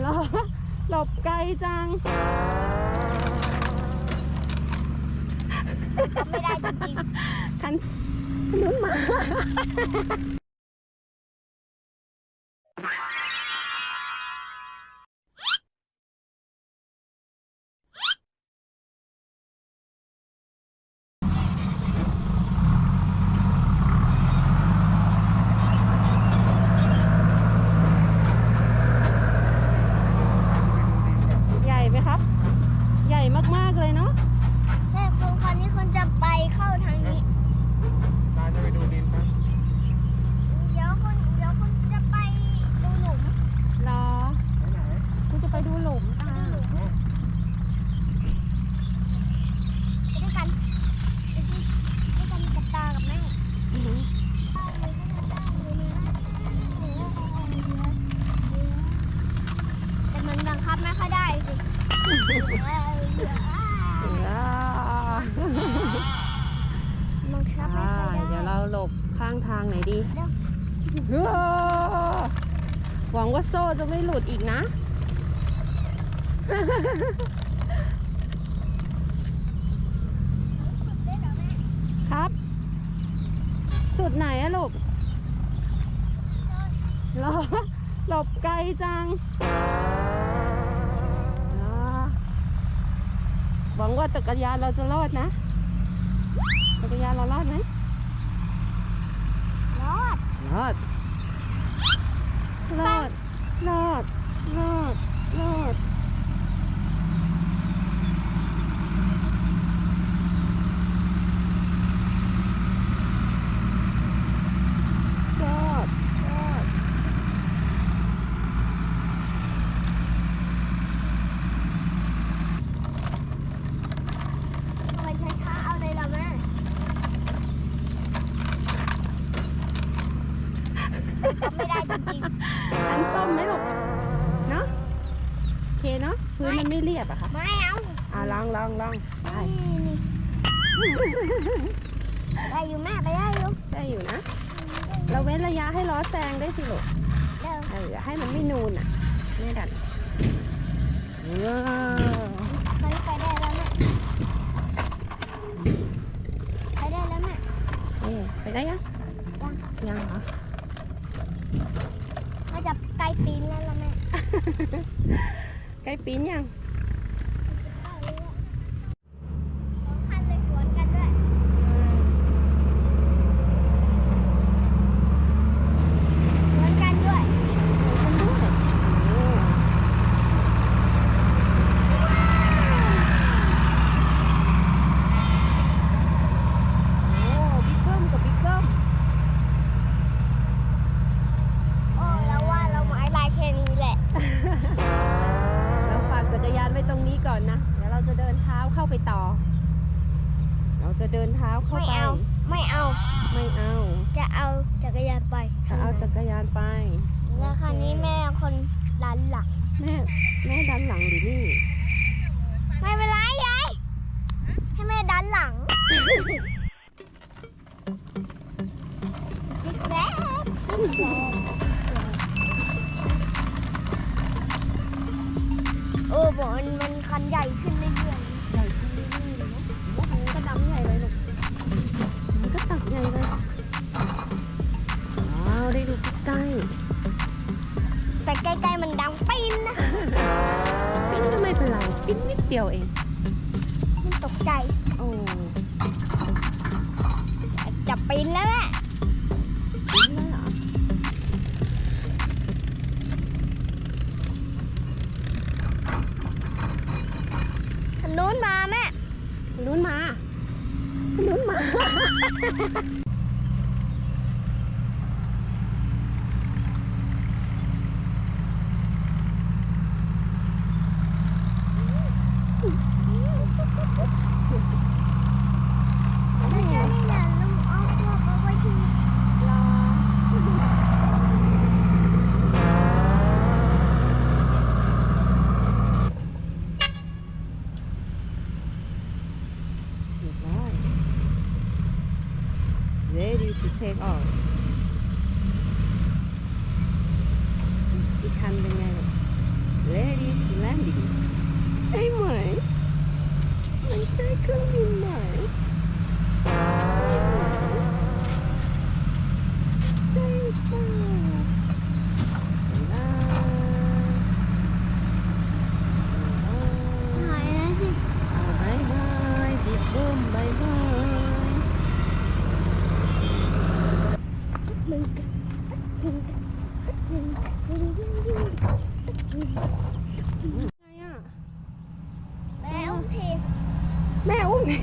หลบหลบไกลจังไม่ได้จริงคันนู้นมา ใหญ่ไหมครับ ใหญ่ มากๆเลยเนาะๆใช่ครูคันนี้คนจะไปเข้าทางนี้ ตาจะไปดูดินนะเดี๋ยวคนเดี๋ยวคนจะไปดูหลุมรอไปไหนคุณจะไปดูหลุมตาดูหลุมอ๋อไปด้วยกันไปด้วยกันกับตากับแม่อือหือแต่มันบังคับไม่ค่อยได้สิ อ่าบังคับไม่อ่าค่อยได้เดี๋ยวเราหลบข้างทางไหนอยดีเดี๋ยวเฮ้อหวังว่าโซ่จะไม่หลุดอีกนะ ครับ สุดไหนอะลูกหลบหลบไกลจังอ่า หวังว่าจักรยานเราจะรอดนะ จักรยานเรารอดไหมรอด รอด รอด รอด รอด รอด รอด รอด ทำไมช้าๆเอาเลยล่ะแม่ ไม่ได้จริงคันส้มไหมลูก เนอะโอเคเนาะพื้นมันไม่เรียบอะค่ะ ๆไม่เอาอะลองลองลองได้นี่ได้อยู่แม่ไปได้อยู่ได้อยู่นะ เราเว้นระยะให้ล้อแซงได้สิลูก เดี๋ยวเออให้มันไม่นูนอะแม่ดันว้าวมันไปได้แล้วแม่ไปได้แล้วแม่เอ๊ะไปได้ยังยังยังเหรอ ก็จะใกล้ปีนแล้วล่ะแม่ ใกล้ปีนยัง สองคันเลยสวนกันด้วยสวนกันด้วย มันด้วยโอ้โอ้บิ๊กเบิ้มกับบิ๊กเบิ้ม โอ้เราว่าเราหมายลายแค่นี้แหละ เราฝากจักรยานไว้ตรงนี้ก่ อนนะ เดี๋ยวเราจะเดินเท้าเข้าไปต่อ เราจะเดินเท้าเข้าไม่ไป เอาไม่เอา ไม่เอาจะเอาจักรยานไปจะเอาจักรยานไป แล้วคันนี้แม่คนดันหลัง แม่แม่ดันหลังดินี่ ไม่เป็นไรยายให้แม่ดันหลังซิกแซกซิกแซกโอ้บอกมันมัน คันใหญ่ขึ้นเรื่อยใหญ่ขึ้นเรื่อยๆเลยเนอะโอ้โหก็ดำใหญ่เลยลูกมันก็ตักใหญ่เลยว้าวได้ดูใกล้ๆแต่ใกล้ๆมันดังปิ้นนะๆปิ้นก็ไม่เป็นไรปิ้นนิดเดียวเองมันตกใจโอ้จะปิ้นแล้วแหละ นู้นมาแม่ลุ้นมาลุ้นมา ready to take off. Becoming ready to landing. Same way. One second. ね。